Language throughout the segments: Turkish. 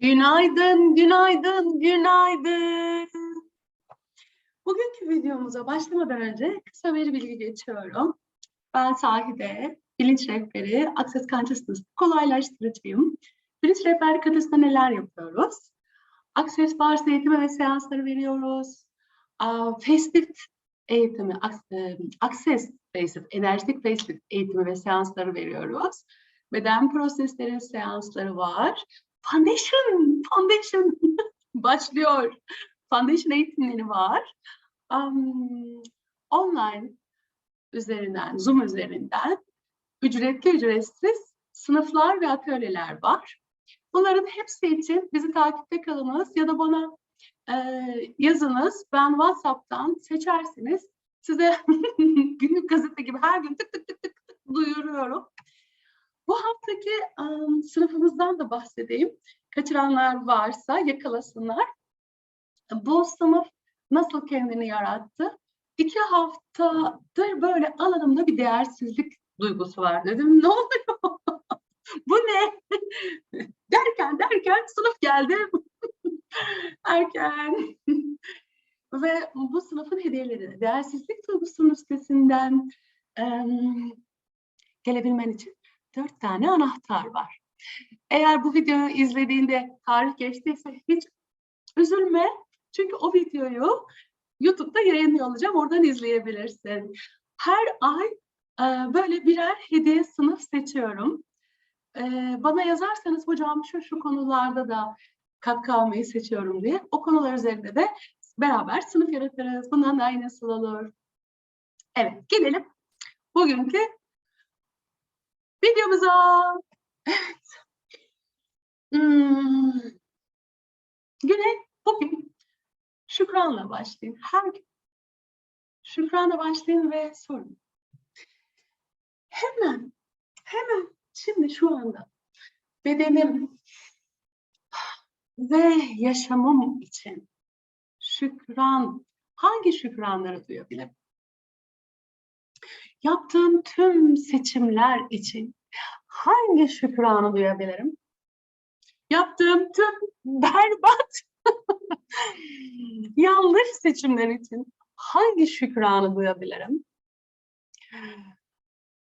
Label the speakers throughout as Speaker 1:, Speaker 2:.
Speaker 1: Günaydın, günaydın, günaydın. Bugünkü videomuza başlamadan önce kısa bir bilgi geçiyorum. Ben Sahide, bilinç rehberi, Access Consciousness kolaylaştırıcıyım. Bilinç rehberlik adresinde neler yapıyoruz? Access Bars eğitimi ve seansları veriyoruz. Facelift eğitimi, e, Access Facelift, enerjitik Facelift eğitimi ve seansları veriyoruz. Beden prosesleri seansları var. Foundation, foundation başlıyor. Foundation eğitimleri var. Um, online üzerinden, Zoom üzerinden ücretli ücretsiz sınıflar ve atölyeler var. Bunların hepsi için bizi takipte kalınız ya da bana e, yazınız. Ben WhatsApp'tan seçersiniz. Size günlük gazete gibi her gün tık tık tık tık tık duyuruyorum. Bu haftaki ım, sınıfımızdan da bahsedeyim. Kaçıranlar varsa yakalasınlar. Bu sınıf nasıl kendini yarattı? İki haftadır böyle alanımda bir değersizlik duygusu var dedim. Ne oluyor? Bu ne? derken derken sınıf geldi. Erken. Ve bu sınıfın hediyeleri değersizlik duygusunun üstesinden em, gelebilmen için dört tane anahtar var. Eğer bu videoyu izlediğinde tarih geçtiyse hiç üzülme. Çünkü o videoyu YouTube'da yayınlıyor olacağım. Oradan izleyebilirsin. Her ay e, böyle birer hediye sınıf seçiyorum. E, bana yazarsanız hocam şu şu konularda da katkı almayı seçiyorum diye. O konular üzerinde de beraber sınıf yaratırız. Bundan daha iyi nasıl olur? Evet, gelelim bugünkü videomuza. Evet. Güne bugün şükranla başlayın. Her gün şükranla başlayın ve sorun. Hemen, hemen şimdi şu anda bedenim ve yaşamım için şükran, hangi şükranları duyabilirim? Yaptığım tüm seçimler için hangi şükranı duyabilirim? Yaptığım tüm berbat yanlış seçimler için hangi şükranı duyabilirim?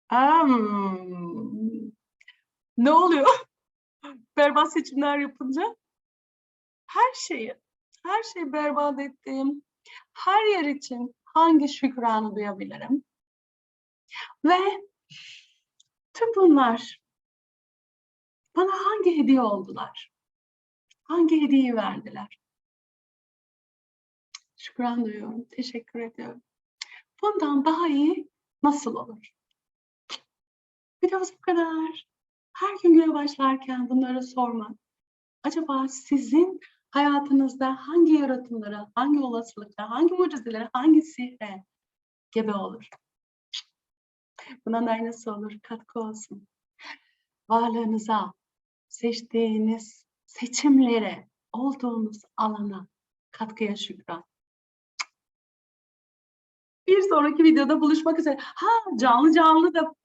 Speaker 1: Hmm, ne oluyor? berbat seçimler yapınca her şeyi, her şeyi berbat ettiğim her yer için hangi şükranı duyabilirim? Ve tüm bunlar bana hangi hediye oldular? Hangi hediyeyi verdiler? Şükran duyuyorum, teşekkür ediyorum. Bundan daha iyi nasıl olur? Videomuz bu kadar. Her gün güne başlarken bunları sormak. Acaba sizin hayatınızda hangi yaratımlara, hangi olasılıklara, hangi mucizelere, hangi sihre gebe olur? Buna da nasıl olur? Katkı olsun. Varlığınıza, seçtiğiniz seçimlere, olduğunuz alana katkıya şükran. Bir sonraki videoda buluşmak üzere. Ha canlı canlı da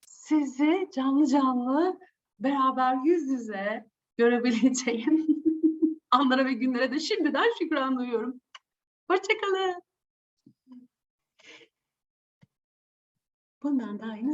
Speaker 1: sizi canlı canlı beraber yüz yüze görebileceğim anlara ve günlere de şimdiden şükran duyuyorum. Hoşçakalın. Bundan daha iyi